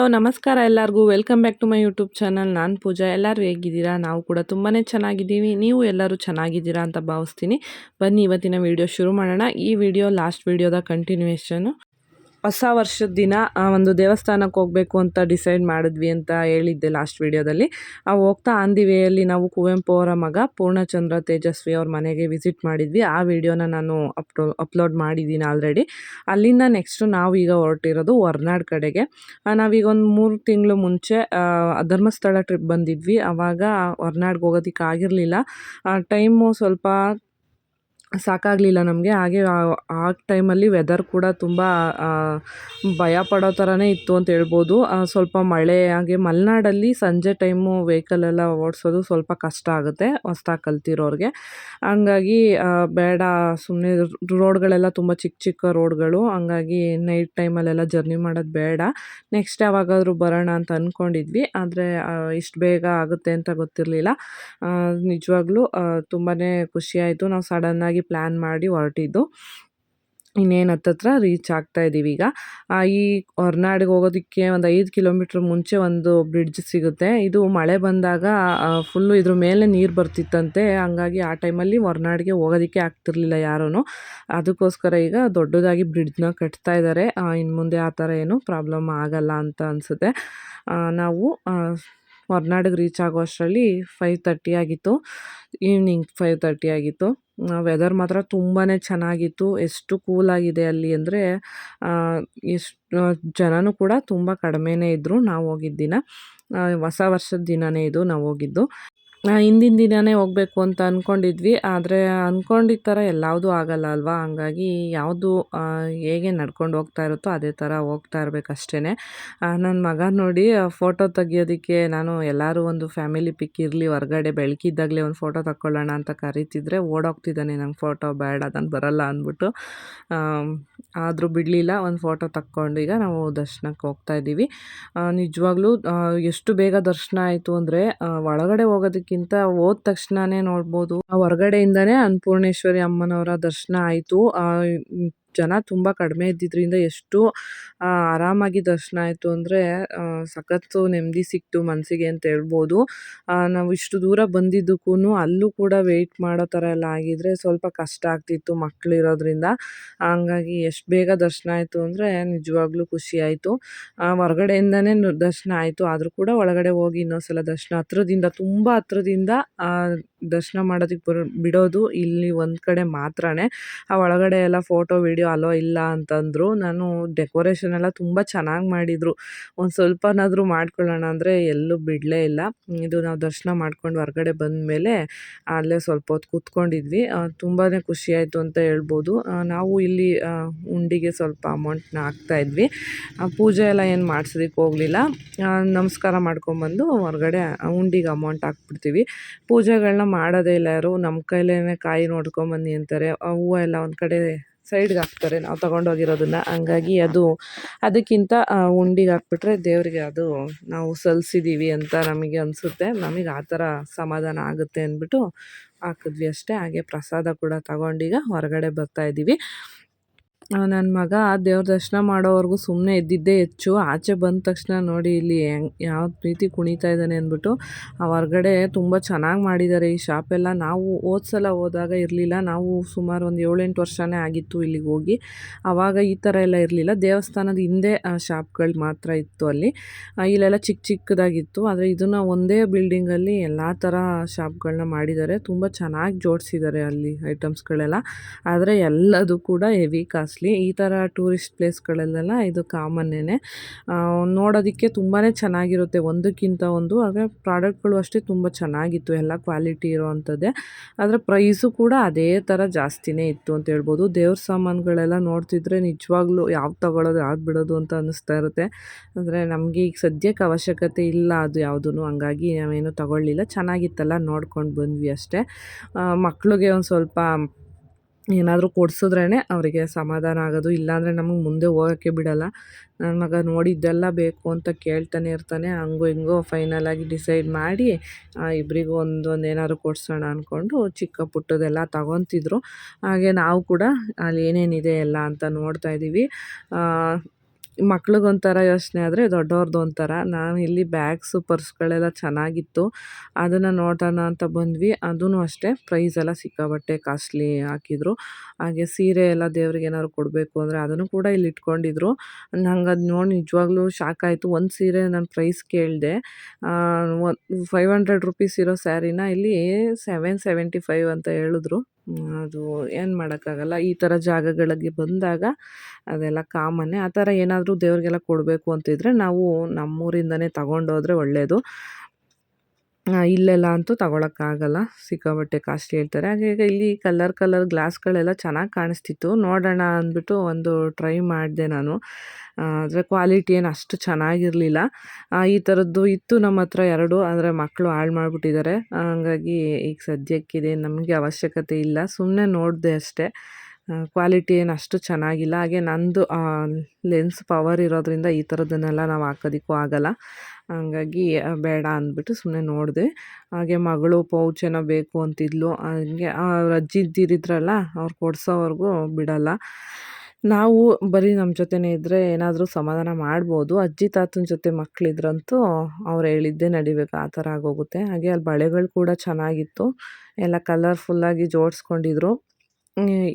Hello, ನಮಸ್ಕಾರ ಎಲ್ಲರಿಗೂ. Welcome back to my YouTube channel ನಾನು ಪೂಜಾ. ಎಲ್ಲರೂ ಹೇಗಿದ್ದೀರಾ? ನಾವು ಕೂಡ ತುಂಬಾ ಚೆನ್ನಾಗಿದ್ದೀವಿ. ನೀವು ಎಲ್ಲರೂ ಚೆನ್ನಾಗಿದ್ದೀರಾ ಅಂತ ಭಾವಿಸ್ತೀನಿ. ಬನ್ನಿ, ಇವತ್ತಿನ ವಿಡಿಯೋ ಶುರು ಮಾಡೋಣ. ಈ ವಿಡಿಯೋ ಲಾಸ್ಟ್ ವೀಡಿಯೋದ ಕಂಟಿನ್ಯೂಯೇಷನು ಹೊಸ ವರ್ಷದ ದಿನ ಒಂದು ದೇವಸ್ಥಾನಕ್ಕೆ ಹೋಗಬೇಕು ಅಂತ ಡಿಸೈಡ್ ಮಾಡಿದ್ವಿ ಅಂತ ಹೇಳಿದ್ದೆ ಲಾಸ್ಟ್ ವಿಡಿಯೋದಲ್ಲಿ. ಆ ಹೋಗ್ತಾ ಆನ್ ದಿ ವೇಯಲ್ಲಿ ನಾವು ಕುವೆಂಪು ಅವರ ಮಗ ಪೂರ್ಣಚಂದ್ರ ತೇಜಸ್ವಿ ಅವ್ರ ಮನೆಗೆ ವಿಸಿಟ್ ಮಾಡಿದ್ವಿ. ಆ ವಿಡಿಯೋನ ನಾನು ಅಪ್ಲೋ, ಅಪ್ಲೋಡ್ ಮಾಡಿದ್ದೀನಿ ಆಲ್ರೆಡಿ. ಅಲ್ಲಿಂದ ನೆಕ್ಸ್ಟು ನಾವು ಈಗ ಹೊರಟಿರೋದು ಹೊರ್ನಾಡು ಕಡೆಗೆ. ನಾವೀಗ ಒಂದು ಮೂರು ತಿಂಗಳು ಮುಂಚೆ ಧರ್ಮಸ್ಥಳ ಟ್ರಿಪ್ ಬಂದಿದ್ವಿ. ಆವಾಗ ಹೊರ್ನಾಡ್ಗೆ ಹೋಗೋದಕ್ಕೆ ಆಗಿರಲಿಲ್ಲ. ಟೈಮು ಸ್ವಲ್ಪ ಸಾಕಾಗಲಿಲ್ಲ ನಮಗೆ. ಹಾಗೆ ಆ ಟೈಮಲ್ಲಿ ವೆದರ್ ಕೂಡ ತುಂಬ ಭಯ ಪಡೋ ಥರನೇ ಇತ್ತು ಅಂತ ಹೇಳ್ಬೋದು. ಸ್ವಲ್ಪ ಮಳೆ, ಹಾಗೆ ಮಲೆನಾಡಲ್ಲಿ ಸಂಜೆ ಟೈಮು ವೆಹಿಕಲೆಲ್ಲ ಓಡಿಸೋದು ಸ್ವಲ್ಪ ಕಷ್ಟ ಆಗುತ್ತೆ ಹೊಸ್ದಾಗಿ ಕಲ್ತಿರೋರಿಗೆ. ಹಂಗಾಗಿ ಬೇಡ ಸುಮ್ಮನೆ ರೋಡ್ಗಳೆಲ್ಲ ತುಂಬ ಚಿಕ್ಕ ಚಿಕ್ಕ ರೋಡ್ಗಳು ಹಂಗಾಗಿ ನೈಟ್ ಟೈಮಲ್ಲೆಲ್ಲ ಜರ್ನಿ ಮಾಡೋದು ಬೇಡ. ನೆಕ್ಸ್ಟ್ ಯಾವಾಗಾದರೂ ಬರೋಣ ಅಂತ ಅಂದ್ಕೊಂಡಿದ್ವಿ ಆದರೆ ಇಷ್ಟು ಬೇಗ ಆಗುತ್ತೆ ಅಂತ ಗೊತ್ತಿರಲಿಲ್ಲ. ನಿಜವಾಗ್ಲೂ ತುಂಬಾ ಖುಷಿಯಾಯಿತು ನಾವು ಸಡನ್ನಾಗಿ ಪ್ಲ್ಯಾನ್ ಮಾಡಿ ಹೊರಟಿದ್ದು. ಇನ್ನೇನು ಹತ್ತತ್ರ ರೀಚ್ ಆಗ್ತಾ ಇದ್ದೀವಿ ಈಗ. ಈ ಹೊರನಾಡಿಗೆ ಹೋಗೋದಕ್ಕೆ ಒಂದು ಐದು ಕಿಲೋಮೀಟ್ರ್ ಮುಂಚೆ ಒಂದು ಬ್ರಿಡ್ಜ್ ಸಿಗುತ್ತೆ. ಇದು ಮಳೆ ಬಂದಾಗ ಫುಲ್ಲು ಇದ್ರ ಮೇಲೆ ನೀರು ಬರ್ತಿತ್ತಂತೆ. ಹಂಗಾಗಿ ಆ ಟೈಮಲ್ಲಿ ಹೊರನಾಡಿಗೆ ಹೋಗೋದಕ್ಕೆ ಆಗ್ತಿರ್ಲಿಲ್ಲ ಯಾರೂ ಅದಕ್ಕೋಸ್ಕರ ಈಗ ದೊಡ್ಡದಾಗಿ ಬ್ರಿಡ್ಜ್ನ ಕಟ್ತಾ ಇದ್ದಾರೆ ಇನ್ನು ಮುಂದೆ ಆ ಥರ ಏನು ಪ್ರಾಬ್ಲಮ್ ಆಗಲ್ಲ ಅಂತ ಅನಿಸುತ್ತೆ. ನಾವು ಹೊರ್ನಾಡಿಗೆ ರೀಚ್ ಆಗೋ ಅಷ್ಟರಲ್ಲಿ ಫೈವ್ ತರ್ಟಿ ಆಗಿತ್ತು. ಈವ್ನಿಂಗ್ ಫೈವ್ ತರ್ಟಿ ಆಗಿತ್ತು. ವೆದರ್ ಮಾತ್ರ ತುಂಬಾ ಚೆನ್ನಾಗಿತ್ತು. ಎಷ್ಟು ಕೂಲಾಗಿದೆ ಅಲ್ಲಿ ಅಂದರೆ ಎಷ್ಟು ಜನನೂ ಕೂಡ ತುಂಬ ಕಡಿಮೆನೇ ಇದ್ದರು ನಾವು ಹೋಗಿದ್ದ ದಿನ ಹೊಸ ವರ್ಷದ ದಿನವೇ ಇದು ನಾವು ಹೋಗಿದ್ದು. ಹಿಂದಿನ ದಿನವೇ ಹೋಗಬೇಕು ಅಂತ ಅಂದ್ಕೊಂಡಿದ್ವಿ ಆದರೆ ಅಂದ್ಕೊಂಡಿದ್ದ ಥರ ಎಲ್ಲದೂ ಆಗಲ್ಲ ಅಲ್ವಾ? ಹಂಗಾಗಿ ಯಾವುದು ಹೇಗೆ ನಡ್ಕೊಂಡು ಹೋಗ್ತಾ ಇರುತ್ತೋ ಅದೇ ಥರ ಹೋಗ್ತಾ ಇರಬೇಕು ಅಷ್ಟೇ ನನ್ನ ಮಗ ನೋಡಿ ಫೋಟೋ ತೆಗಿಯೋದಕ್ಕೆ ನಾನು ಎಲ್ಲರೂ ಒಂದು ಫ್ಯಾಮಿಲಿ ಪಿಕ್ ಇರಲಿ, ಹೊರಗಡೆ ಬೆಳಕಿದ್ದಾಗಲೇ ಒಂದು ಫೋಟೋ ತಕ್ಕೊಳ್ಳೋಣ ಅಂತ ಕರೀತಿದ್ರೆ ಓಡೋಗ್ತಿದ್ದಾನೆ ನಂಗೆ ಫೋಟೋ ಬೇಡ ನಾನು ಬರಲ್ಲ ಅಂದ್ಬಿಟ್ಟು ಆದರೂ ಬಿಡಲಿಲ್ಲ, ಒಂದು ಫೋಟೋ ತಕ್ಕೊಂಡು ಈಗ ನಾವು ದರ್ಶನಕ್ಕೆ ಹೋಗ್ತಾ ಇದ್ದೀವಿ. ನಿಜವಾಗ್ಲೂ ಎಷ್ಟು ಬೇಗ ದರ್ಶನ ಆಯಿತು ಅಂದರೆ ಒಳಗಡೆ ಹೋಗೋದಕ್ಕೆ ಅದಕ್ಕಿಂತ ಹೋದ ತಕ್ಷಣನೇ ನೋಡ್ಬೋದು. ಹೊರಗಡೆಯಿಂದನೇ ಅನ್ನಪೂರ್ಣೇಶ್ವರಿ ಅಮ್ಮನವರ ದರ್ಶನ ಆಯಿತು. ಜನ ತುಂಬ ಕಡಿಮೆ ಇದ್ದಿದ್ದರಿಂದ ಎಷ್ಟು ಆರಾಮಾಗಿ ದರ್ಶನ ಆಯಿತು ಅಂದರೆ ಸಖತ್ತು ನೆಮ್ಮದಿ ಸಿಕ್ತು ಮನಸ್ಸಿಗೆ ಅಂತ ಹೇಳ್ಬೋದು. ನಾವು ಇಷ್ಟು ದೂರ ಬಂದಿದ್ದಕ್ಕೂ ಅಲ್ಲೂ ಕೂಡ ವೆಯ್ಟ್ ಮಾಡೋ ಥರ ಎಲ್ಲ ಆಗಿದ್ದರೆ ಸ್ವಲ್ಪ ಕಷ್ಟ ಆಗ್ತಿತ್ತು ಮಕ್ಕಳು ಇರೋದ್ರಿಂದ. ಹಂಗಾಗಿ ಎಷ್ಟು ಬೇಗ ದರ್ಶನ ಆಯಿತು ಅಂದರೆ ನಿಜವಾಗ್ಲೂ ಖುಷಿ ಆಯಿತು. ಹೊರಗಡೆಯಿಂದನೇ ದರ್ಶನ ಆಯಿತು. ಆದರೂ ಕೂಡ ಒಳಗಡೆ ಹೋಗಿ ಇನ್ನೊಂದ್ಸಲ ದರ್ಶನ ಹತ್ರದಿಂದ, ತುಂಬ ಹತ್ರದಿಂದ ದರ್ಶನ ಮಾಡೋದಕ್ಕೆ ಬರೋ, ಬಿಡೋದು ಇಲ್ಲಿ ಒಂದು ಕಡೆ ಮಾತ್ರನೇ. ಆ, ಒಳಗಡೆ ಎಲ್ಲ ಫೋಟೋ ವೀಡಿಯೋ ಅಲೋ ಇಲ್ಲ ಅಂತಂದರು. ನಾನು ಡೆಕೋರೇಷನ್ ಎಲ್ಲ ತುಂಬ ಚೆನ್ನಾಗಿ ಮಾಡಿದರು. ಒಂದು ಸ್ವಲ್ಪನಾದರೂ ಮಾಡ್ಕೊಳ್ಳೋಣ ಅಂದರೆ ಎಲ್ಲೂ ಬಿಡಲೇ ಇಲ್ಲ. ಇದು ನಾವು ದರ್ಶನ ಮಾಡ್ಕೊಂಡು ಹೊರ್ಗಡೆ ಬಂದಮೇಲೆ ಅಲ್ಲೇ ಸ್ವಲ್ಪ ಹೊತ್ತು ಕೂತ್ಕೊಂಡಿದ್ವಿ. ತುಂಬಾ ಖುಷಿಯಾಯಿತು ಅಂತ ಹೇಳ್ಬೋದು. ನಾವು ಇಲ್ಲಿ ಉಂಡಿಗೆ ಸ್ವಲ್ಪ ಅಮೌಂಟ್ನ ಹಾಕ್ತಾಯಿದ್ವಿ ಪೂಜೆ ಎಲ್ಲ ಏನು ಮಾಡ್ಸೋದಕ್ಕೆ ಹೋಗಲಿಲ್ಲ. ನಮಸ್ಕಾರ ಮಾಡ್ಕೊಂಬಂದು ಹೊರಗಡೆ ಉಂಡಿಗೆ ಅಮೌಂಟ್ ಹಾಕ್ಬಿಡ್ತೀವಿ. ಪೂಜೆಗಳನ್ನ ಮಾಡೋದೇ ಇಲ್ಲ ಯಾರು. ನಮ್ಮ ಕೈಲೇ ಕಾಯಿ ನೋಡ್ಕೊಂಬನ್ನಿ ಅಂತಾರೆ. ಹೂವು ಎಲ್ಲ ಒಂದು ಕಡೆ ಸೈಡ್ಗೆ ಹಾಕ್ತಾರೆ, ನಾವು ತೊಗೊಂಡೋಗಿರೋದನ್ನು. ಹಂಗಾಗಿ ಅದು, ಅದಕ್ಕಿಂತ ಉಂಡಿಗೆ ಹಾಕ್ಬಿಟ್ರೆ ದೇವರಿಗೆ ಅದು ನಾವು ಸಲ್ಲಿಸಿದ್ದೀವಿ ಅಂತ ನಮಗೆ ಅನಿಸುತ್ತೆ. ನಮಗೆ ಆ ಥರ ಸಮಾಧಾನ ಆಗುತ್ತೆ ಅಂದ್ಬಿಟ್ಟು ಹಾಕಿದ್ವಿ ಅಷ್ಟೇ. ಹಾಗೆ ಪ್ರಸಾದ ಕೂಡ ತಗೊಂಡೀಗ ಹೊರಗಡೆ ಬರ್ತಾಯಿದ್ದೀವಿ ನನ್ನ ಮಗ ದೇವ್ರ ದರ್ಶನ ಮಾಡೋವರೆಗೂ ಸುಮ್ಮನೆ ಇದ್ದಿದ್ದೇ ಹೆಚ್ಚು. ಆಚೆ ಬಂದ ತಕ್ಷಣ ನೋಡಿ ಇಲ್ಲಿ ಹೆಂಗ್, ಯಾವ ರೀತಿ ಕುಣಿತಾ ಇದ್ದಾನೆ ಅಂದ್ಬಿಟ್ಟು, ಆ ಹೊರ್ಗಡೆ ತುಂಬ ಚೆನ್ನಾಗಿ ಮಾಡಿದ್ದಾರೆ ಈ ಶಾಪೆಲ್ಲ ನಾವು ಹೋದ ಸಲ ಹೋದಾಗ ಇರಲಿಲ್ಲ. ನಾವು ಸುಮಾರು ಒಂದು ಏಳೆಂಟು ವರ್ಷನೇ ಆಗಿತ್ತು ಇಲ್ಲಿಗೆ ಹೋಗಿ. ಆವಾಗ ಈ ಥರ ಎಲ್ಲ ಇರಲಿಲ್ಲ. ದೇವಸ್ಥಾನದ ಹಿಂದೆ ಶಾಪ್ಗಳು ಮಾತ್ರ ಇತ್ತು ಅಲ್ಲಿ. ಇಲ್ಲೆಲ್ಲ ಚಿಕ್ಕ ಚಿಕ್ಕದಾಗಿತ್ತು. ಆದರೆ ಇದನ್ನು ಒಂದೇ ಬಿಲ್ಡಿಂಗಲ್ಲಿ ಎಲ್ಲ ಥರ ಶಾಪ್ಗಳನ್ನ ಮಾಡಿದ್ದಾರೆ ತುಂಬ ಚೆನ್ನಾಗಿ ಜೋಡಿಸಿದ್ದಾರೆ ಅಲ್ಲಿ ಐಟಮ್ಸ್ಗಳೆಲ್ಲ. ಆದರೆ ಎಲ್ಲದೂ ಕೂಡ ಹೆವಿ ಕಾಸ್ಟ್ಲಿ. ಈ ಥರ ಟೂರಿಸ್ಟ್ ಪ್ಲೇಸ್ಗಳಲ್ಲೆಲ್ಲ ಇದು ಕಾಮನ್ನೇ ನೋಡೋದಕ್ಕೆ ತುಂಬಾ ಚೆನ್ನಾಗಿರುತ್ತೆ ಒಂದಕ್ಕಿಂತ ಒಂದು, ಆದರೆ ಪ್ರಾಡಕ್ಟ್ಗಳು ಅಷ್ಟೇ ತುಂಬ ಚೆನ್ನಾಗಿತ್ತು, ಎಲ್ಲ ಕ್ವಾಲಿಟಿ ಇರೋವಂಥದ್ದೇ. ಆದರೆ ಪ್ರೈಸು ಕೂಡ ಅದೇ ಥರ ಜಾಸ್ತಿನೇ ಇತ್ತು ಅಂತ ಹೇಳ್ಬೋದು. ದೇವ್ರ ಸಾಮಾನುಗಳೆಲ್ಲ ನೋಡ್ತಿದ್ರೆ ನಿಜವಾಗ್ಲೂ ಯಾವ್ದು ತೊಗೊಳೋದು, ಯಾವ್ದು ಬಿಡೋದು ಅಂತ ಅನ್ನಿಸ್ತಾ ಇರುತ್ತೆ. ಅಂದರೆ ನಮಗೆ ಈಗ ಸದ್ಯಕ್ಕೆ ಅವಶ್ಯಕತೆ ಇಲ್ಲ ಅದು ಯಾವುದೂ ಹಂಗಾಗಿ ನಾವೇನು ತಗೊಳ್ಳಿಲ್ಲ. ಚೆನ್ನಾಗಿತ್ತಲ್ಲ ನೋಡ್ಕೊಂಡು ಬಂದ್ವಿ ಅಷ್ಟೇ. ಮಕ್ಳಿಗೆ ಒಂದು ಸ್ವಲ್ಪ ಏನಾದರೂ ಕೊಡ್ಸಿದ್ರೇ ಅವರಿಗೆ ಸಮಾಧಾನ ಆಗೋದು. ಇಲ್ಲಾಂದರೆ ನಮಗೆ ಮುಂದೆ ಹೋಗೋಕ್ಕೆ ಬಿಡೋಲ್ಲ. ನನ್ನ ಮಗ ನೋಡಿದ್ದೆಲ್ಲ ಬೇಕು ಅಂತ ಕೇಳ್ತಾನೆ ಇರ್ತಾನೆ. ಹಂಗೋ ಹಿಂಗೋ ಫೈನಲಾಗಿ ಡಿಸೈಡ್ ಮಾಡಿ ಇಬ್ಬರಿಗೂ ಒಂದೊಂದು ಏನಾದ್ರು ಕೊಡ್ಸೋಣ ಅಂದ್ಕೊಂಡು ಚಿಕ್ಕ ಪುಟ್ಟದೆಲ್ಲ ತಗೊತಿದ್ರು. ಹಾಗೆ ನಾವು ಕೂಡ ಅಲ್ಲಿ ಏನೇನಿದೆ ಎಲ್ಲ ಅಂತ ನೋಡ್ತಾ ಇದ್ದೀವಿ. ಮಕ್ಳಿಗೊಂಥರ ಯೋಚನೆ ಆದರೆ ದೊಡ್ಡವ್ರದ್ದು ಒಂಥರ. ನಾನು ಇಲ್ಲಿ ಬ್ಯಾಗ್ಸು ಪರ್ಸ್ಗಳೆಲ್ಲ ಚೆನ್ನಾಗಿತ್ತು. ಅದನ್ನು ನೋಡೋಣ ಅಂತ ಬಂದ್ವಿ. ಅದೂ ಅಷ್ಟೇ ಪ್ರೈಸ್ ಎಲ್ಲ ಸಿಕ್ಕಾಬಟ್ಟೆ ಕಾಸ್ಟ್ಲಿ ಹಾಕಿದ್ರು. ಹಾಗೆ ಸೀರೆ ಎಲ್ಲ ದೇವ್ರಿಗೆ ಏನಾದ್ರು ಕೊಡಬೇಕು ಅಂದರೆ ಅದನ್ನು ಕೂಡ ಇಲ್ಲಿ ಇಟ್ಕೊಂಡಿದ್ರು. ನಂಗೆ ಅದು ನೋಡಿ ನಿಜವಾಗ್ಲೂ ಶಾಕ್ ಆಯಿತು. ಒಂದು ಸೀರೆ ನಾನು ಪ್ರೈಸ್ ಕೇಳಿದೆ. ಫೈವ್ ಹಂಡ್ರೆಡ್ ರುಪೀಸ್ ಇರೋ ಸ್ಯಾರಿನ ಇಲ್ಲಿ ಸೆವೆನ್ ಸೆವೆಂಟಿ ಫೈವ್ ಅಂತ ಹೇಳಿದ್ರು. ಅದು ಏನು ಮಾಡೋಕ್ಕಾಗಲ್ಲ. ಈ ಥರ ಜಾಗಗಳಿಗೆ ಬಂದಾಗ ಅದೆಲ್ಲ ಕಾಮನ್ನೇ. ಆ ಥರ ಏನಾದರೂ ದೇವ್ರಿಗೆಲ್ಲ ಕೊಡಬೇಕು ಅಂತಿದ್ರೆ ನಾವು ನಮ್ಮೂರಿಂದನೇ ತಗೊಂಡೋದ್ರೆ ಒಳ್ಳೆಯದು ಇಲ್ಲೆಲ್ಲ ಅಂತೂ ತಗೊಳಕ್ಕಾಗಲ್ಲ. ಸಿಕ್ಕಾಪಟ್ಟೆ ಕಾಸ್ಟ್ಲಿ ಹೇಳ್ತಾರೆ. ಹಾಗೆ ಈಗ ಇಲ್ಲಿ ಕಲರ್ ಕಲರ್ ಗ್ಲಾಸ್ಗಳೆಲ್ಲ ಚೆನ್ನಾಗಿ ಕಾಣಿಸ್ತಿತ್ತು. ನೋಡೋಣ ಅಂದ್ಬಿಟ್ಟು ಒಂದು ಟ್ರೈ ಮಾಡಿದೆ ನಾನು. ಆದರೆ ಕ್ವಾಲಿಟಿ ಏನು ಅಷ್ಟು ಚೆನ್ನಾಗಿರಲಿಲ್ಲ. ಈ ಥರದ್ದು ಇತ್ತು ನಮ್ಮ ಹತ್ರ ಎರಡು, ಆದರೆ ಮಕ್ಕಳು ಹಾಳು ಮಾಡಿಬಿಟ್ಟಿದ್ದಾರೆ. ಹಾಗಾಗಿ ಈಗ ಸದ್ಯಕ್ಕಿದೆ. ನಮಗೆ ಅವಶ್ಯಕತೆ ಇಲ್ಲ. ಸುಮ್ಮನೆ ನೋಡಿದೆ ಅಷ್ಟೇ. ಕ್ವಾಲಿಟಿ ಏನು ಅಷ್ಟು ಚೆನ್ನಾಗಿಲ್ಲ. ಹಾಗೆ ನಂದು ಲೆನ್ಸ್ ಪವರ್ ಇರೋದ್ರಿಂದ ಈ ಥರದ್ದನ್ನೆಲ್ಲ ನಾವು ಹಾಕೋದಕ್ಕೂ ಆಗಲ್ಲ. ಹಂಗಾಗಿ ಬೇಡ ಅಂದ್ಬಿಟ್ಟು ಸುಮ್ಮನೆ ನೋಡಿದೆ. ಹಾಗೆ ಮಗಳು ಪೌಚ್ ಏನೋ ಬೇಕು ಅಂತಿದ್ಲು. ಹಂಗೆ ಅವ್ರ ಅಜ್ಜಿ ಇದ್ದಿರಿದ್ರಲ್ಲ ಅವ್ರು ಕೊಡ್ಸೋವರೆಗೂ ಬಿಡಲ್ಲ. ನಾವು ಬರೀ ನಮ್ಮ ಜೊತೆನೇ ಇದ್ದರೆ ಏನಾದರೂ ಸಮಾಧಾನ ಮಾಡ್ಬೋದು. ಅಜ್ಜಿ ತಾತನ ಜೊತೆ ಮಕ್ಕಳಿದ್ರಂತೂ ಅವ್ರು ಹೇಳಿದ್ದೇ ನಡಿಬೇಕು, ಆ ಥರ ಆಗೋಗುತ್ತೆ. ಹಾಗೆ ಅಲ್ಲಿ ಬಳೆಗಳು ಕೂಡ ಚೆನ್ನಾಗಿತ್ತು. ಎಲ್ಲ ಕಲರ್ಫುಲ್ಲಾಗಿ ಜೋಡಿಸ್ಕೊಂಡಿದ್ರು.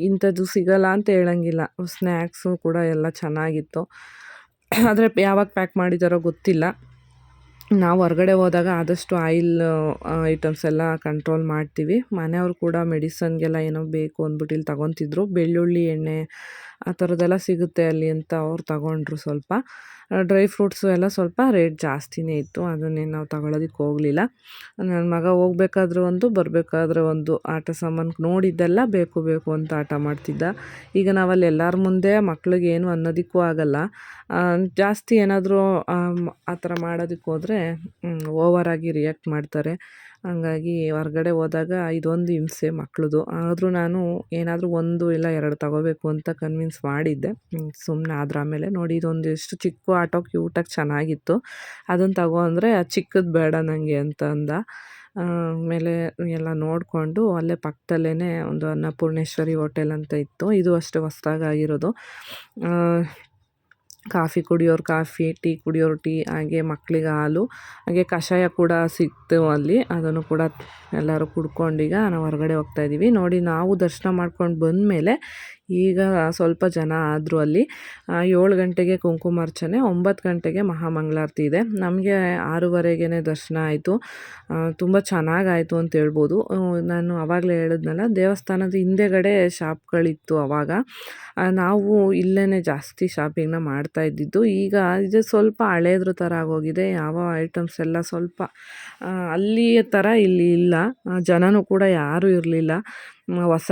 ಇಂಥದ್ದು ಸಿಗಲ್ಲ ಅಂತ ಹೇಳಂಗಿಲ್ಲ. ಸ್ನ್ಯಾಕ್ಸು ಕೂಡ ಎಲ್ಲ ಚೆನ್ನಾಗಿತ್ತು. ಆದರೆ ಯಾವಾಗ ಪ್ಯಾಕ್ ಮಾಡಿದಾರೋ ಗೊತ್ತಿಲ್ಲ. ನಾವು ಹೊರಗಡೆ ಹೋದಾಗ ಆದಷ್ಟು ಆಯಿಲ್ ಐಟಮ್ಸ್ ಎಲ್ಲ ಕಂಟ್ರೋಲ್ ಮಾಡ್ತೀವಿ. ಮನೆಯವ್ರು ಕೂಡ ಮೆಡಿಸನ್ಗೆಲ್ಲ ಏನೋ ಬೇಕು ಅಂದ್ಬಿಟ್ಟು ಇಲ್ಲಿ ತಗೊತಿದ್ರು. ಬೆಳ್ಳುಳ್ಳಿ ಎಣ್ಣೆ ಆ ಥರದ್ದೆಲ್ಲ ಸಿಗುತ್ತೆ ಅಲ್ಲಿ ಅಂತ ಅವ್ರು ತಗೊಂಡ್ರು ಸ್ವಲ್ಪ. ಡ್ರೈ ಫ್ರೂಟ್ಸು ಎಲ್ಲ ಸ್ವಲ್ಪ ರೇಟ್ ಜಾಸ್ತಿನೇ ಇತ್ತು. ಅದನ್ನೇನು ನಾವು ತಗೊಳ್ಳೋದಕ್ಕೆ ಹೋಗಲಿಲ್ಲ. ನನ್ನ ಮಗ ಹೋಗ್ಬೇಕಾದ್ರೆ ಒಂದು, ಬರಬೇಕಾದ್ರೆ ಒಂದು ಆಟ ಸಾಮಾನು ನೋಡಿದ್ದೆಲ್ಲ ಬೇಕು ಬೇಕು ಅಂತ ಆಟ ಮಾಡ್ತಿದ್ದ. ಈಗ ನಾವಲ್ಲಿ ಎಲ್ಲರ ಮುಂದೆ ಮಕ್ಳಿಗೆ ಏನು ಅನ್ನೋದಕ್ಕೂ ಆಗಲ್ಲ. ಜಾಸ್ತಿ ಏನಾದರೂ, ಆ ಥರ ಮಾಡೋದಕ್ಕೆ ಹೋದರೆ ಓವರಾಗಿ ರಿಯಾಕ್ಟ್ ಮಾಡ್ತಾರೆ. ಹಂಗಾಗಿ ಹೊರ್ಗಡೆ ಹೋದಾಗ ಇದೊಂದು ಹಿಂಸೆ ಮಕ್ಳದು. ಆದರೂ ನಾನು ಏನಾದರೂ ಒಂದು ಇಲ್ಲ ಎರಡು ತಗೋಬೇಕು ಅಂತ ಕನ್ವಿನ್ಸ್ ಮಾಡಿದ್ದೆ. ಸುಮ್ಮನೆ ಆದ್ರೆ ಆಮೇಲೆ ನೋಡಿ, ಇದೊಂದು ಎಷ್ಟು ಚಿಕ್ಕ ಆಟೋ ಕ್ಯೂಟಾಗಿ ಚೆನ್ನಾಗಿತ್ತು. ಅದನ್ನು ತಗೋ ಅಂದರೆ ಅದು ಚಿಕ್ಕದು ಬೇಡ ನನಗೆ ಅಂತ ಅಂದ. ಆಮೇಲೆ ಎಲ್ಲ ನೋಡಿಕೊಂಡು ಅಲ್ಲೇ ಪಕ್ಕದಲ್ಲೇ ಒಂದು ಅನ್ನಪೂರ್ಣೇಶ್ವರಿ ಹೋಟೆಲ್ ಅಂತ ಇತ್ತು. ಇದು ಅಷ್ಟೇ ಹೊಸ್ದಾಗಿರೋದು ಕಾಫಿ ಕುಡಿಯೋರು ಕಾಫಿ, ಟೀ ಕುಡಿಯೋರು, ಟೀ, ಹಾಗೆ ಮಕ್ಕಳಿಗೆ ಹಾಲು, ಹಾಗೆ ಕಷಾಯ ಕೂಡ ಸಿಕ್ತು ಅಲ್ಲಿ. ಅದನ್ನು ಕೂಡ ಎಲ್ಲರೂ ಕುಡ್ಕೊಂಡೀಗ ನಾವು ಹೊರಗಡೆ ಹೋಗ್ತಾಯಿದ್ದೀವಿ ನೋಡಿ, ನಾವು ದರ್ಶನ ಮಾಡ್ಕೊಂಡು ಬಂದಮೇಲೆ ಈಗ ಸ್ವಲ್ಪ ಜನ ಆದರೂ ಅಲ್ಲಿ ಏಳು ಗಂಟೆಗೆ ಕುಂಕುಮಾರ್ಚನೆ ಒಂಬತ್ತು ಗಂಟೆಗೆ ಮಹಾಮಂಗಳಾರತಿ ಇದೆ. ನಮಗೆ ಆರೂವರೆಗೇ ದರ್ಶನ ಆಯಿತು. ತುಂಬ ಚೆನ್ನಾಗಾಯಿತು ಅಂತ ಹೇಳ್ಬೋದು. ನಾನು ಆವಾಗಲೇ ಹೇಳಿದ್ನಲ್ಲ, ದೇವಸ್ಥಾನದ ಹಿಂದೆಗಡೆ ಶಾಪ್ಗಳಿತ್ತು ಆವಾಗ ನಾವು ಇಲ್ಲೇ ಜಾಸ್ತಿ ಶಾಪಿಂಗ್ನ ಮಾಡ್ತಾ ಇದ್ದಿದ್ದು. ಈಗ ಇದು ಸ್ವಲ್ಪ ಹಳೇದ್ರ ಥರ ಆಗೋಗಿದೆ. ಯಾವ ಐಟಮ್ಸ್ ಎಲ್ಲ ಸ್ವಲ್ಪ ಅಲ್ಲಿಯ ಥರ ಇಲ್ಲಿ ಇಲ್ಲ. ಜನನೂ ಕೂಡ ಯಾರೂ ಇರಲಿಲ್ಲ. ಹೊಸ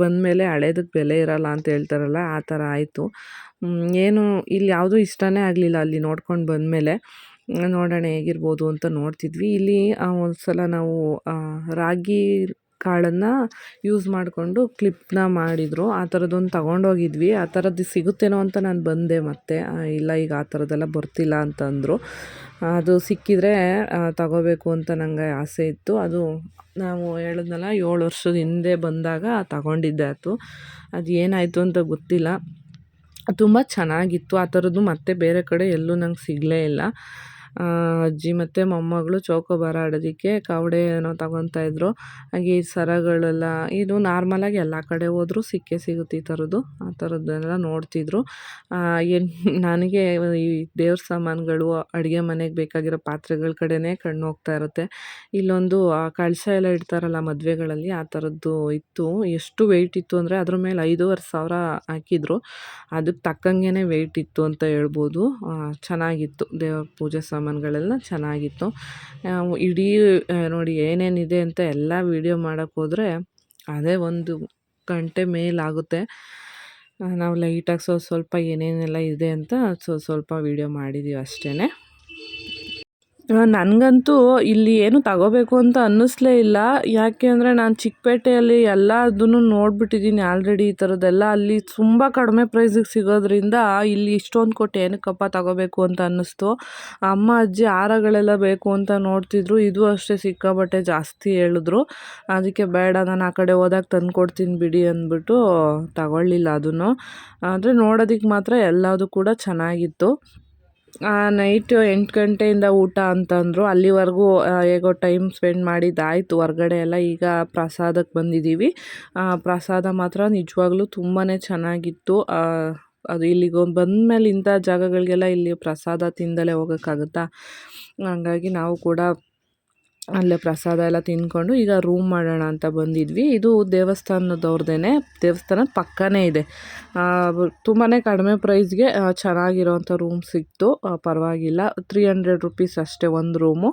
ಬಂದಮೇಲೆ ಹಳೇದಕ್ಕೆ ಬೆಲೆ ಇರಲ್ಲ ಅಂತ ಹೇಳ್ತಾರಲ್ಲ, ಆ ಥರ ಆಯಿತು. ಏನು ಇಲ್ಲಿ ಯಾವುದೂ ಇಷ್ಟನೇ ಆಗಲಿಲ್ಲ ಅಲ್ಲಿ ನೋಡ್ಕೊಂಡು ಬಂದಮೇಲೆ. ನೋಡೋಣ ಹೇಗಿರ್ಬೋದು ಅಂತ ನೋಡ್ತಿದ್ವಿ. ಇಲ್ಲಿ ಒಂದು ಸಲ ನಾವು ರಾಗಿ ಕಾಳನ್ನು ಯೂಸ್ ಮಾಡಿಕೊಂಡು ಕ್ಲಿಪ್ನ ಮಾಡಿದರು. ಆ ಥರದ್ದೊಂದು ತಗೊಂಡೋಗಿದ್ವಿ. ಆ ಥರದ್ದು ಸಿಗುತ್ತೇನೋ ಅಂತ ನಾನು ಬಂದೆ ಮತ್ತೆ. ಇಲ್ಲ, ಈಗ ಆ ಥರದ್ದೆಲ್ಲ ಬರ್ತಿಲ್ಲ ಅಂತಂದರು. ಅದು ಸಿಕ್ಕಿದರೆ ತಗೋಬೇಕು ಅಂತ ನನಗೆ ಆಸೆ ಇತ್ತು. ಅದು ನಾವು ಹೇಳಿದ್ನಲ್ಲ, ಏಳು ವರ್ಷದ ಹಿಂದೆ ಬಂದಾಗ ತಗೊಂಡಿದ್ದೆ ಅದು. ಅದು ಏನಾಯಿತು ಅಂತ ಗೊತ್ತಿಲ್ಲ. ತುಂಬ ಚೆನ್ನಾಗಿತ್ತು. ಆ ಥರದ್ದು ಮತ್ತೆ ಬೇರೆ ಕಡೆ ಎಲ್ಲೂ ನಂಗೆ ಸಿಗಲೇ ಇಲ್ಲ. ಅಜ್ಜಿ ಮತ್ತು ಮೊಮ್ಮಗಳು ಚೌಕೋಬಾರ ಆಡೋದಕ್ಕೆ ಕವಡೆ ಏನೋ ತಗೊತಾ ಇದ್ದರು ಹಾಗೆ ಈ ಸರಗಳೆಲ್ಲ, ಇದು ನಾರ್ಮಲಾಗಿ ಎಲ್ಲ ಕಡೆ ಹೋದರೂ ಸಿಕ್ಕೇ ಸಿಗುತ್ತೆ ಈ ಥರದ್ದು ಆ ಥರದ್ದೆಲ್ಲ ನೋಡ್ತಿದ್ರು. ಏನು ನನಗೆ ಈ ದೇವ್ರ ಸಾಮಾನುಗಳು, ಅಡುಗೆ ಮನೆಗೆ ಬೇಕಾಗಿರೋ ಪಾತ್ರೆಗಳ ಕಡೆನೇ ಕಣ್ಣು ಹೋಗ್ತಾ ಇರುತ್ತೆ. ಇಲ್ಲೊಂದು ಕಳಶ ಎಲ್ಲ ಇಡ್ತಾರಲ್ಲ ಮದುವೆಗಳಲ್ಲಿ, ಆ ಥರದ್ದು ಇತ್ತು. ಎಷ್ಟು ವೆಯ್ಟ್ ಇತ್ತು ಅಂದರೆ ಅದ್ರ ಮೇಲೆ ಐದೂವರೆ ಸಾವಿರ ಹಾಕಿದ್ರು. ಅದಕ್ಕೆ ತಕ್ಕಂಗೆ ವೆಯ್ಟ್ ಇತ್ತು ಅಂತ ಹೇಳ್ಬೋದು. ಚೆನ್ನಾಗಿತ್ತು ದೇವ್ರ ಪೂಜೆ ಸಾಮಾನು. ಸಾಮಾನುಗಳೆಲ್ಲ ಚೆನ್ನಾಗಿತ್ತು. ಇಡೀ ನೋಡಿ ಏನೇನಿದೆ ಅಂತ ಎಲ್ಲ ವೀಡಿಯೋ ಮಾಡೋಕ್ಕೆ ಹೋದರೆ ಅದೇ ಒಂದು ಗಂಟೆ ಮೇಲಾಗುತ್ತೆ. ನಾವು ಲೈಟಾಗಿ ಸ್ವಲ್ಪ ಸ್ವಲ್ಪ ಏನೇನೆಲ್ಲ ಇದೆ ಅಂತ ಸೊ, ಸ್ವಲ್ಪ ವೀಡಿಯೋ ಮಾಡಿದ್ದೀವಿ ಅಷ್ಟೇ ನನಗಂತೂ ಇಲ್ಲಿ ಏನು ತಗೋಬೇಕು ಅಂತ ಅನ್ನಿಸ್ಲೇ ಇಲ್ಲ. ಯಾಕೆ ಅಂದರೆ ನಾನು ಚಿಕ್ಕಪೇಟೆಯಲ್ಲಿ ಎಲ್ಲದನ್ನು ನೋಡ್ಬಿಟ್ಟಿದ್ದೀನಿ ಆಲ್ರೆಡಿ ಈ ಥರದ್ದೆಲ್ಲ ಅಲ್ಲಿ ತುಂಬ ಕಡಿಮೆ ಪ್ರೈಸಿಗೆ ಸಿಗೋದ್ರಿಂದ ಇಲ್ಲಿ ಇಷ್ಟೊಂದು ಕೊಟ್ಟು ಏನಕ್ಕಪ್ಪ ತಗೋಬೇಕು ಅಂತ ಅನ್ನಿಸ್ತು. ಅಮ್ಮ, ಅಜ್ಜಿ ಹಾರಗಳೆಲ್ಲ ಬೇಕು ಅಂತ ನೋಡ್ತಿದ್ರು. ಇದು ಅಷ್ಟೇ ಸಿಕ್ಕಾಬಟ್ಟೆ ಜಾಸ್ತಿ ಹೇಳಿದ್ರು. ಅದಕ್ಕೆ ಬೇಡ, ನಾನು ಆ ಕಡೆ ಹೋದಾಗ ತಂದು ಕೊಡ್ತೀನಿ ಬಿಡಿ ಅಂದ್ಬಿಟ್ಟು ತಗೊಳ್ಳಿಲ್ಲ ಅದನ್ನು. ಆದರೆ ನೋಡೋದಕ್ಕೆ ಮಾತ್ರ ಎಲ್ಲದು ಕೂಡ ಚೆನ್ನಾಗಿತ್ತು. ನೈಟ್ ಎಂಟು ಗಂಟೆಯಿಂದ ಊಟ ಅಂತಂದರು. ಅಲ್ಲಿವರೆಗೂ ಹೇಗೋ ಟೈಮ್ ಸ್ಪೆಂಡ್ ಮಾಡಿದ್ದಾಯಿತು. ಹೊರ್ಗಡೆ ಎಲ್ಲ ಈಗ ಪ್ರಸಾದಕ್ಕೆ ಬಂದಿದ್ದೀವಿ. ಪ್ರಸಾದ ಮಾತ್ರ ನಿಜವಾಗ್ಲೂ ತುಂಬಾ ಚೆನ್ನಾಗಿತ್ತು. ಅದು ಇಲ್ಲಿಗೆ ಬಂದಮೇಲೆ ಇಂಥ ಜಾಗಗಳಿಗೆಲ್ಲ ಇಲ್ಲಿ ಪ್ರಸಾದ ತಿಂದಲೇ ಹೋಗೋಕ್ಕಾಗುತ್ತಾ? ಹಂಗಾಗಿ ನಾವು ಕೂಡ ಅಲ್ಲೇ ಪ್ರಸಾದ ಎಲ್ಲ ತಿಂದ್ಕೊಂಡು ಈಗ ರೂಮ್ ಮಾಡೋಣ ಅಂತ ಬಂದಿದ್ವಿ. ಇದು ದೇವಸ್ಥಾನದವ್ರದ್ದೇ ದೇವಸ್ಥಾನದ ಪಕ್ಕನೇ ಇದೆ. ತುಂಬಾ ಕಡಿಮೆ ಪ್ರೈಸ್ಗೆ ಚೆನ್ನಾಗಿರೋವಂಥ ರೂಮ್ ಸಿಕ್ತು. ಪರವಾಗಿಲ್ಲ. ತ್ರೀ ಹಂಡ್ರೆಡ್ ರುಪೀಸ್ ಅಷ್ಟೇ ಒಂದು ರೂಮು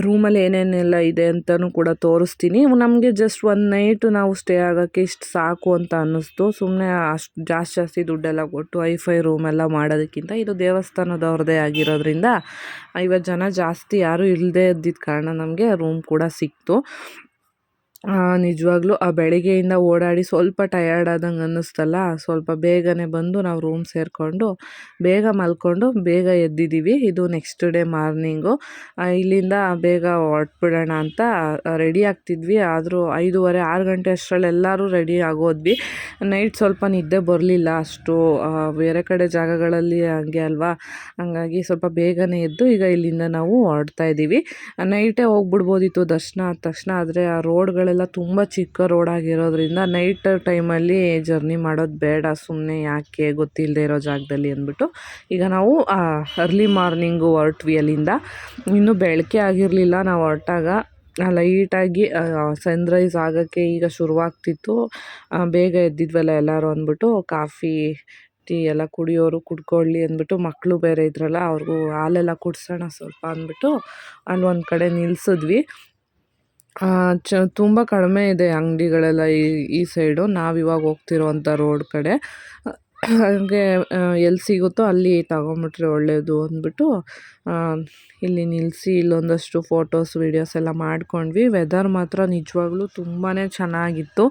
ರೂಮಲ್ಲಿ ಏನೇನೆಲ್ಲ ಇದೆ ಅಂತಲೂ ಕೂಡ ತೋರಿಸ್ತೀನಿ. ನಮಗೆ ಜಸ್ಟ್ ಒಂದು ನೈಟ್ ನಾವು ಸ್ಟೇ ಆಗೋಕ್ಕೆ ಇಷ್ಟು ಸಾಕು ಅಂತ ಅನ್ನಿಸ್ತು. ಸುಮ್ಮನೆ ಅಷ್ಟು ಜಾಸ್ತಿ ಜಾಸ್ತಿ ದುಡ್ಡೆಲ್ಲ ಕೊಟ್ಟು ಐಫೈ ರೂಮೆಲ್ಲ ಮಾಡೋದಕ್ಕಿಂತ ಇದು ದೇವಸ್ಥಾನದವ್ರದ್ದೇ ಆಗಿರೋದ್ರಿಂದ, ಐವತ್ತು ಜನ ಜಾಸ್ತಿ ಯಾರೂ ಇಲ್ಲದೇ ಇದ್ದಿದ್ದ ಕಾರಣ ನಮಗೆ ರೂಮ್ ಕೂಡ ಸಿಕ್ತು. ನಿಜವಾಗ್ಲೂ ಆ ಬೆಳಿಗ್ಗೆಯಿಂದ ಓಡಾಡಿ ಸ್ವಲ್ಪ ಟಯರ್ಡ್ ಆದಂಗೆ ಅನ್ನಿಸ್ತಲ್ಲ. ಸ್ವಲ್ಪ ಬೇಗನೆ ಬಂದು ನಾವು ರೂಮ್ ಸೇರಿಕೊಂಡು ಬೇಗ ಮಲ್ಕೊಂಡು ಬೇಗ ಎದ್ದಿದ್ದೀವಿ. ಇದು ನೆಕ್ಸ್ಟ್ ಡೇ ಮಾರ್ನಿಂಗು ಇಲ್ಲಿಂದ ಬೇಗ ಹೊರಟ್ಬಿಡೋಣ ಅಂತ ರೆಡಿ ಆಗ್ತಿದ್ವಿ. ಆದರೂ ಐದೂವರೆ, ಆರು ಗಂಟೆ ಅಷ್ಟರಲ್ಲಿ ಎಲ್ಲರೂ ರೆಡಿ ಆಗೋದ್ವಿ. ನೈಟ್ ಸ್ವಲ್ಪ ನಿದ್ದೆ ಬರಲಿಲ್ಲ ಅಷ್ಟು. ಬೇರೆ ಕಡೆ ಜಾಗಗಳಲ್ಲಿ ಹಂಗೆ ಅಲ್ವಾ? ಹಂಗಾಗಿ ಸ್ವಲ್ಪ ಬೇಗನೆ ಎದ್ದು ಈಗ ಇಲ್ಲಿಂದ ನಾವು ಹೊರಡ್ತಾ ಇದ್ದೀವಿ. ನೈಟೇ ಹೋಗ್ಬಿಡ್ಬೋದಿತ್ತು ದರ್ಶನ ಆದ ತಕ್ಷಣ, ಆದರೆ ಆ ರೋಡ್ಗಳೆಲ್ಲ ತುಂಬ ಚಿಕ್ಕ ರೋಡ್ ಆಗಿರೋದ್ರಿಂದ ನೈಟ್ ಟೈಮಲ್ಲಿ ಜರ್ನಿ ಮಾಡೋದು ಬೇಡ. ಸುಮ್ಮನೆ ಯಾಕೆ ಗೊತ್ತಿಲ್ಲದೆ ಇರೋ ಜಾಗದಲ್ಲಿ ಅಂದ್ಬಿಟ್ಟು. ಈಗ ನಾವು ಅರ್ಲಿ ಮಾರ್ನಿಂಗು ಹೊರಟ್ವಿ ಅಲ್ಲಿಂದ ಇನ್ನೂ ಬೆಳಕೆ ಆಗಿರಲಿಲ್ಲ. ನಾವು ಹೊರಟಾಗ ಲೈಟಾಗಿ ಸನ್ರೈಸ್ ಆಗೋಕ್ಕೆ ಈಗ ಶುರುವಾಗ್ತಿತ್ತು. ಬೇಗ ಎದ್ದಿದ್ವಲ್ಲ ಎಲ್ಲರೂ ಅಂದ್ಬಿಟ್ಟು ಕಾಫಿ, ಟೀ ಎಲ್ಲ ಕುಡಿಯೋರು ಕುಡ್ಕೊಳ್ಳಿ ಅಂದ್ಬಿಟ್ಟು ಮಕ್ಕಳು ಬೇರೆ ಇದ್ರಲ್ಲ, ಅವ್ರಿಗೂ ಹಾಲೆಲ್ಲ ಕುಡಿಸೋಣ ಸ್ವಲ್ಪ ಅಂದ್ಬಿಟ್ಟು ಅಲ್ಲೊಂದು ಕಡೆ ನಿಲ್ಲಿಸಿದ್ವಿ ಚ, ತುಂಬ ಕಡಿಮೆ ಇದೆ ಅಂಗಡಿಗಳೆಲ್ಲ ಈ ಈ ಸೈಡು. ಇವಾಗ ಹೋಗ್ತಿರೋವಂಥ ರೋಡ್ ಕಡೆ. ಹಾಗೆ ಎಲ್ಲಿ ಸಿಗುತ್ತೋ ಅಲ್ಲಿ ತಗೊಂಬಿಟ್ರೆ ಒಳ್ಳೆಯದು ಅಂದ್ಬಿಟ್ಟು ಇಲ್ಲಿ ನಿಲ್ಲಿಸಿ ಇಲ್ಲೊಂದಷ್ಟು ಫೋಟೋಸ್, ವೀಡಿಯೋಸ್ ಎಲ್ಲ ಮಾಡ್ಕೊಂಡ್ವಿ. ವೆದರ್ ಮಾತ್ರ ನಿಜವಾಗ್ಲೂ ತುಂಬಾ ಚೆನ್ನಾಗಿತ್ತು.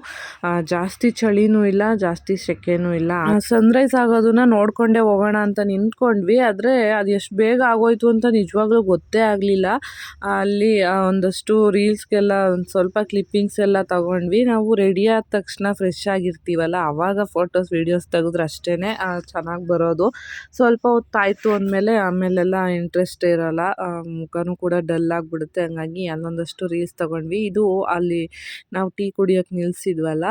ಜಾಸ್ತಿ ಚಳಿನೂ ಇಲ್ಲ, ಜಾಸ್ತಿ ಸೆಕೆನೂ ಇಲ್ಲ. ಸನ್ರೈಸ್ ಆಗೋದನ್ನ ನೋಡ್ಕೊಂಡೇ ಹೋಗೋಣ ಅಂತ ನಿಂತ್ಕೊಂಡ್ವಿ. ಆದರೆ ಅದು ಎಷ್ಟು ಬೇಗ ಆಗೋಯ್ತು ಅಂತ ನಿಜವಾಗ್ಲೂ ಗೊತ್ತೇ ಆಗಲಿಲ್ಲ. ಅಲ್ಲಿ ಒಂದಷ್ಟು ರೀಲ್ಸ್ಗೆಲ್ಲ, ಒಂದು ಸ್ವಲ್ಪ ಕ್ಲಿಪ್ಪಿಂಗ್ಸ್ ಎಲ್ಲ ತಗೊಂಡ್ವಿ. ನಾವು ರೆಡಿ ಆದ ತಕ್ಷಣ ಫ್ರೆಶ್ ಆಗಿರ್ತೀವಲ್ಲ ಆವಾಗ ಫೋಟೋಸ್ ವೀಡಿಯೋಸ್ ತೆಗೆದ್ರೆ ಅಷ್ಟೇ ಚೆನ್ನಾಗಿ ಬರೋದು. ಸ್ವಲ್ಪ ಹೊತ್ತಾಯಿತು ಅಂದಮೇಲೆ, ಆಮೇಲೆಲ್ಲ ಇಂಟ್ರೆಸ್ಟ್ ಇರೋಲ್ಲ. ಮುಖನೂ ಕೂಡ ಡಲ್ ಆಗಿಬಿಡುತ್ತೆ. ಹಂಗಾಗಿ ಅಲ್ಲೊಂದಷ್ಟು ರೀಲ್ಸ್ ತಗೊಂಡ್ವಿ. ಇದು ಅಲ್ಲಿ ನಾವು ಟೀ ಕುಡಿಯೋಕೆ ನಿಲ್ಲಿಸಿದ್ವಲ್ಲ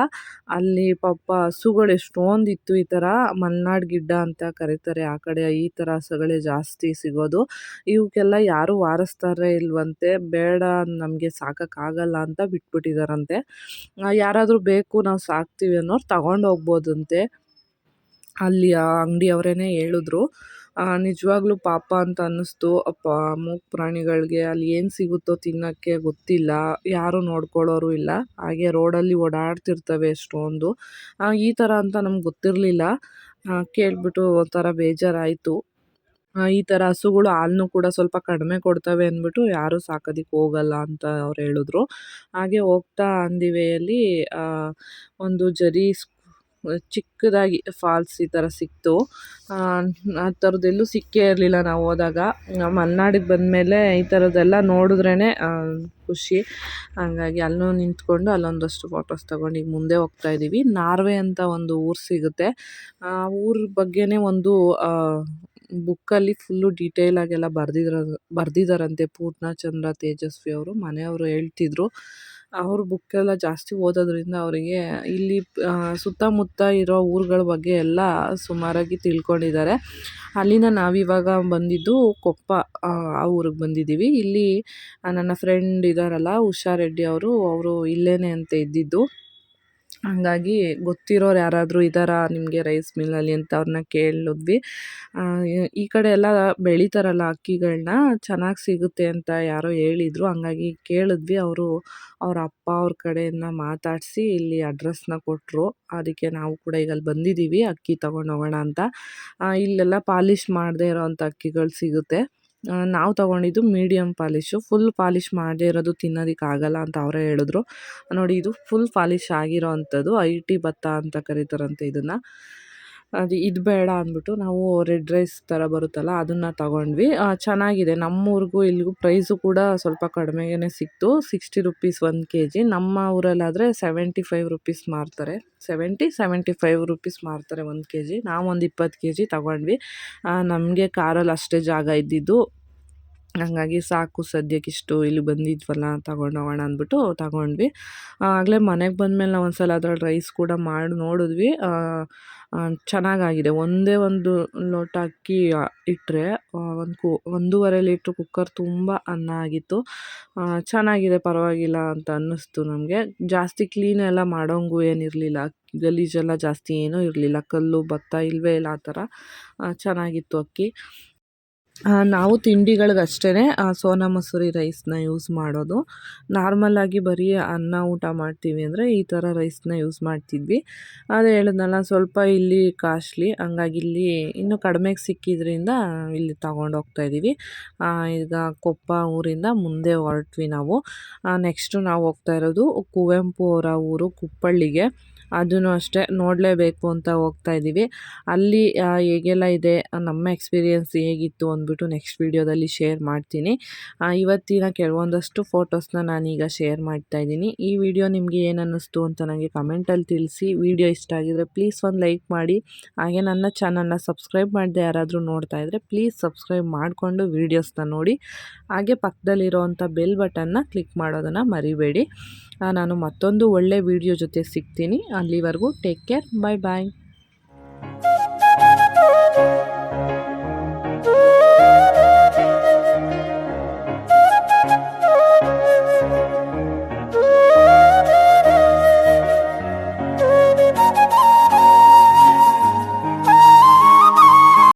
ಅಲ್ಲಿ ಪಾಪ ಹಸುಗಳು ಎಷ್ಟೊಂದಿತ್ತು ಈ ಥರ ಮಲ್ನಾಡ್ ಗಿಡ್ಡ ಅಂತ ಕರೀತಾರೆ. ಆ ಕಡೆ ಈ ಥರ ಹಸುಗಳೇ ಜಾಸ್ತಿ ಸಿಗೋದು. ಇವಕ್ಕೆಲ್ಲ ಯಾರೂ ವಾರಿಸ್ತಾರೆ ಇಲ್ವಂತೆ. ಬೇಡ, ನಮಗೆ ಸಾಕೋಕ್ಕಾಗಲ್ಲ ಅಂತ ಬಿಟ್ಬಿಟ್ಟಿದಾರಂತೆ. ಯಾರಾದರೂ ಬೇಕು ನಾವು ಸಾಕ್ತೀವಿ ಅನ್ನೋರು ತಗೊಂಡು ಹೋಗ್ಬೋದಂತೆ. ಅಲ್ಲಿ ಆ ಅಂಗಡಿಯವರೇನೆ ಹೇಳಿದ್ರು. ನಿಜವಾಗ್ಲೂ ಪಾಪ ಅಂತ ಅನ್ನಿಸ್ತು. ಅಪ್ಪ, ಮೂಕ್ ಪ್ರಾಣಿಗಳಿಗೆ ಅಲ್ಲಿ ಏನು ಸಿಗುತ್ತೋ ತಿನ್ನೋಕ್ಕೆ ಗೊತ್ತಿಲ್ಲ. ಯಾರೂ ನೋಡ್ಕೊಳ್ಳೋರು ಇಲ್ಲ. ಹಾಗೆ ರೋಡಲ್ಲಿ ಓಡಾಡ್ತಿರ್ತವೆ ಎಷ್ಟೊಂದು. ಈ ಥರ ಅಂತ ನಮ್ಗೆ ಗೊತ್ತಿರಲಿಲ್ಲ. ಕೇಳಿಬಿಟ್ಟು ಒಂಥರ ಬೇಜಾರಾಯಿತು. ಈ ಥರ ಹಸುಗಳು ಹಾಲನ್ನು ಕೂಡ ಸ್ವಲ್ಪ ಕಡಿಮೆ ಕೊಡ್ತವೆ ಅಂದ್ಬಿಟ್ಟು ಯಾರೂ ಸಾಕೋದಿಕ್ಕೆ ಹೋಗಲ್ಲ ಅಂತ ಅವ್ರು ಹೇಳಿದ್ರು. ಹಾಗೆ ಹೋಗ್ತಾ ಅಂದಿವೆಯಲ್ಲಿ ಒಂದು ಜರಿ ಚಿಕ್ಕದಾಗಿ ಫಾಲ್ಸ್ ಈ ಥರ ಸಿಕ್ತು. ಆ ಥರದ್ದೆಲ್ಲೂ ಸಿಕ್ಕೇ ಇರಲಿಲ್ಲ ನಾವು ಹೋದಾಗ. ಮಲೆನಾಡಿಗೆ ಬಂದಮೇಲೆ ಈ ಥರದ್ದೆಲ್ಲ ನೋಡಿದ್ರೇ ಖುಷಿ. ಹಾಗಾಗಿ ಅಲ್ಲೂ ನಿಂತ್ಕೊಂಡು ಅಲ್ಲೊಂದಷ್ಟು ಫೋಟೋಸ್ ತಗೊಂಡು ಈಗ ಮುಂದೆ ಹೋಗ್ತಾ ಇದ್ದೀವಿ ನಾರ್ವೆ ಅಂತ ಒಂದು ಊರು ಸಿಗುತ್ತೆ. ಆ, ಊರ ಬಗ್ಗೆನೇ ಒಂದು ಬುಕ್ಕಲ್ಲಿ ಫುಲ್ಲು ಡೀಟೇಲ್ ಆಗೆಲ್ಲ ಬರೆದಿದ್ರ ಬರೆದಿದ್ದಾರಂತೆ ಪೂರ್ಣಚಂದ್ರ ತೇಜಸ್ವಿ ಅವರು. ಮನೆಯವರು ಹೇಳ್ತಿದ್ರು. ಅವ್ರ ಬುಕ್ಕೆಲ್ಲ ಜಾಸ್ತಿ ಓದೋದ್ರಿಂದ ಅವರಿಗೆ ಇಲ್ಲಿ ಸುತ್ತಮುತ್ತ ಇರೋ ಊರುಗಳ ಬಗ್ಗೆ ಎಲ್ಲ ಸುಮಾರಾಗಿ ತಿಳ್ಕೊಂಡಿದ್ದಾರೆ. ಅಲ್ಲಿಂದ ನಾವಿವಾಗ ಬಂದಿದ್ದು ಕೊಪ್ಪ, ಆ ಊರಿಗೆ ಬಂದಿದ್ದೀವಿ. ಇಲ್ಲಿ ನನ್ನ ಫ್ರೆಂಡ್ ಇದ್ದಾರಲ್ಲ ಉಷಾ ರೆಡ್ಡಿ ಅವರು ಅವರು ಇಲ್ಲೇ ಅಂತ ಇದ್ದಿದ್ದು. ಹಂಗಾಗಿ ಗೊತ್ತಿರೋರು ಯಾರಾದರೂ ಇದ್ದಾರಾ ನಿಮಗೆ ರೈಸ್ ಮಿಲ್ಲಲ್ಲಿ ಅಂತ ಅವ್ರನ್ನ ಕೇಳಿದ್ವಿ. ಈ- ಕಡೆ ಎಲ್ಲ ಬೆಳೀತಾರಲ್ಲ ಅಕ್ಕಿಗಳನ್ನ ಚೆನ್ನಾಗಿ ಸಿಗುತ್ತೆ ಅಂತ ಯಾರೋ ಹೇಳಿದರು. ಹಂಗಾಗಿ ಕೇಳಿದ್ವಿ. ಅವರು ಅವ್ರ ಅಪ್ಪ ಅವ್ರ ಕಡೆಯಿಂದ ಮಾತಾಡಿಸಿ ಇಲ್ಲಿ ಅಡ್ರೆಸ್ನ ಕೊಟ್ಟರು ಅದಕ್ಕೆ ನಾವು ಕೂಡ ಈಗ ಅಲ್ಲಿ ಬಂದಿದ್ದೀವಿ. ಅಕ್ಕಿ ತೊಗೊಂಡು ಹೋಗೋಣ ಅಂತ. ಇಲ್ಲೆಲ್ಲ ಪಾಲಿಶ್ ಮಾಡದೇ ಇರೋವಂಥ ಅಕ್ಕಿಗಳು ಸಿಗುತ್ತೆ. ನಾವು ತೊಗೊಂಡಿದ್ದು ಮೀಡಿಯಮ್ ಪಾಲಿಶು ಫುಲ್ ಪಾಲಿಶ್ ಮಾಡದೇ ಇರೋದು ತಿನ್ನೋದಕ್ಕಾಗಲ್ಲ ಅಂತ ಅವರೇ ಹೇಳಿದ್ರು. ನೋಡಿ, ಇದು ಫುಲ್ ಪಾಲಿಶ್ ಆಗಿರೋ ಅಂಥದ್ದು ಐ ಟಿ ಭತ್ತ ಅಂತ ಕರೀತಾರಂತೆ ಇದನ್ನು. ಅದು ಇದು ಬೇಡ ಅಂದ್ಬಿಟ್ಟು ನಾವು ರೆಡ್ ರೈಸ್ ಥರ ಬರುತ್ತಲ್ಲ ಅದನ್ನು ತಗೊಂಡ್ವಿ. ಚೆನ್ನಾಗಿದೆ. ನಮ್ಮೂರಿಗೂ ಇಲ್ಲಿಗೂ ಪ್ರೈಸು ಕೂಡ ಸ್ವಲ್ಪ ಕಡಿಮೆಗೇ ಸಿಕ್ತು. ಸಿಕ್ಸ್ಟಿ ರುಪೀಸ್ ಒಂದು ಕೆ ಜಿ ನಮ್ಮ ಊರಲ್ಲಾದರೆ ಸೆವೆಂಟಿ ಫೈವ್ ರುಪೀಸ್ ಮಾರ್ತಾರೆ. ಸೆವೆಂಟಿ ಸೆವೆಂಟಿ ಫೈವ್ ರುಪೀಸ್ ಮಾರ್ತಾರೆ ಒಂದು ಕೆ ಜಿ ನಾವು ಒಂದು ಇಪ್ಪತ್ತು ಕೆ ಜಿ ತಗೊಂಡ್ವಿ ನಮಗೆ ಕಾರಲ್ಲಿ ಅಷ್ಟೇ ಜಾಗ ಇದ್ದಿದ್ದು. ಹಾಗಾಗಿ ಸಾಕು ಸದ್ಯಕ್ಕೆ ಇಷ್ಟು, ಇಲ್ಲಿ ಬಂದಿದ್ವಲ್ಲ ತಗೊಂಡು ಹೋಗೋಣ ಅಂದ್ಬಿಟ್ಟು ತಗೊಂಡ್ವಿ. ಆಗಲೇ ಮನೆಗೆ ಬಂದಮೇಲೆ ನಾವು ಒಂದು ಸಲ ಅದ್ರಲ್ಲಿ ರೈಸ್ ಕೂಡ ಮಾಡಿ, ನೋಡಿದ್ವಿ. ಚೆನ್ನಾಗಾಗಿದೆ. ಒಂದೇ ಒಂದು ಲೋಟ ಅಕ್ಕಿ ಇಟ್ಟರೆ ಒಂದು ಕು, ಒಂದೂವರೆ ಲೀಟ್ರ್ ಕುಕ್ಕರ್ ತುಂಬ ಅನ್ನ ಆಗಿತ್ತು. ಚೆನ್ನಾಗಿದೆ, ಪರವಾಗಿಲ್ಲ ಅಂತ ಅನ್ನಿಸ್ತು ನಮಗೆ. ಜಾಸ್ತಿ ಕ್ಲೀನ್ ಎಲ್ಲ ಮಾಡೋಂಗೂ ಏನಿರಲಿಲ್ಲ. ಗಲೀಜೆಲ್ಲ ಜಾಸ್ತಿ ಏನೂ ಇರಲಿಲ್ಲ. ಕಲ್ಲು, ಭತ್ತ ಇಲ್ಲವೇ ಇಲ್ಲ ಆ ಥರ. ಚೆನ್ನಾಗಿತ್ತು ಅಕ್ಕಿ. ನಾವು ತಿಂಡಿಗಳಿಗಷ್ಟೇ ಸೋನಾ ಮಸೂರಿ ರೈಸ್ನ ಯೂಸ್ ಮಾಡೋದು. ನಾರ್ಮಲಾಗಿ ಬರೀ ಅನ್ನ ಊಟ ಮಾಡ್ತೀವಿ ಅಂದರೆ ಈ ಥರ ರೈಸ್ನ ಯೂಸ್ ಮಾಡ್ತಿದ್ವಿ. ಅದೇ ಹೇಳಿದ್ನಲ್ಲ, ಸ್ವಲ್ಪ ಇಲ್ಲಿ ಕಾಸ್ಟ್ಲಿ, ಹಂಗಾಗಿ ಇಲ್ಲಿ ಇನ್ನೂ ಕಡಿಮೆಗೆ ಸಿಕ್ಕಿದ್ರಿಂದ ಇಲ್ಲಿ ತಗೊಂಡು ಹೋಗ್ತಾ ಇದ್ದೀವಿ ಈಗ ಕೊಪ್ಪ ಊರಿಂದ ಮುಂದೆ ಹೊರಟ್ವಿ ನಾವು. ನೆಕ್ಸ್ಟು ನಾವು ಹೋಗ್ತಾ ಇರೋದು ಕುವೆಂಪು ಅವರ ಊರು, ಕುಪ್ಪಳ್ಳಿಗೆ. ಅದೂ ಅಷ್ಟೇ ನೋಡಲೇಬೇಕು ಅಂತ ಹೋಗ್ತಾ ಇದ್ದೀವಿ. ಅಲ್ಲಿ ಹೇಗೆಲ್ಲ ಇದೆ, ನಮ್ಮ ಎಕ್ಸ್ಪೀರಿಯೆನ್ಸ್ ಹೇಗಿತ್ತು ಅಂದ್ಬಿಟ್ಟು ನೆಕ್ಸ್ಟ್ ವೀಡಿಯೋದಲ್ಲಿ ಶೇರ್ ಮಾಡ್ತೀನಿ. ಇವತ್ತಿನ ಕೆಲವೊಂದಷ್ಟು ಫೋಟೋಸ್ನ ನಾನೀಗ ಶೇರ್ ಮಾಡ್ತಾ ಇದ್ದೀನಿ. ಈ ವಿಡಿಯೋ ನಿಮಗೆ ಏನು ಅನ್ನಿಸ್ತು ಅಂತ ನನಗೆ ಕಮೆಂಟಲ್ಲಿ ತಿಳಿಸಿ. ವಿಡಿಯೋ ಇಷ್ಟ ಆಗಿದರೆ ಪ್ಲೀಸ್ ಒಂದು ಲೈಕ್ ಮಾಡಿ. ಹಾಗೆ ನನ್ನ ಚಾನಲ್ನ ಸಬ್ಸ್ಕ್ರೈಬ್ ಮಾಡಿದೆ ಯಾರಾದರೂ ನೋಡ್ತಾ ಇದ್ದರೆ ಪ್ಲೀಸ್ ಸಬ್ಸ್ಕ್ರೈಬ್ ಮಾಡಿಕೊಂಡು ವೀಡಿಯೋಸ್ನ ನೋಡಿ. ಹಾಗೆ ಪಕ್ಕದಲ್ಲಿರೋವಂಥ ಬೆಲ್ ಬಟನ್ನ ಕ್ಲಿಕ್ ಮಾಡೋದನ್ನು ಮರಿಬೇಡಿ. ನಾನು ಮತ್ತೊಂದು ಒಳ್ಳೆ ವಿಡಿಯೋ ಜೊತೆ ಸಿಗ್ತೀನಿ. ಅಲ್ಲಿವರೆಗೂ ಟೇಕ್ ಕೇರ್ ಬಾಯ್ ಬಾಯ್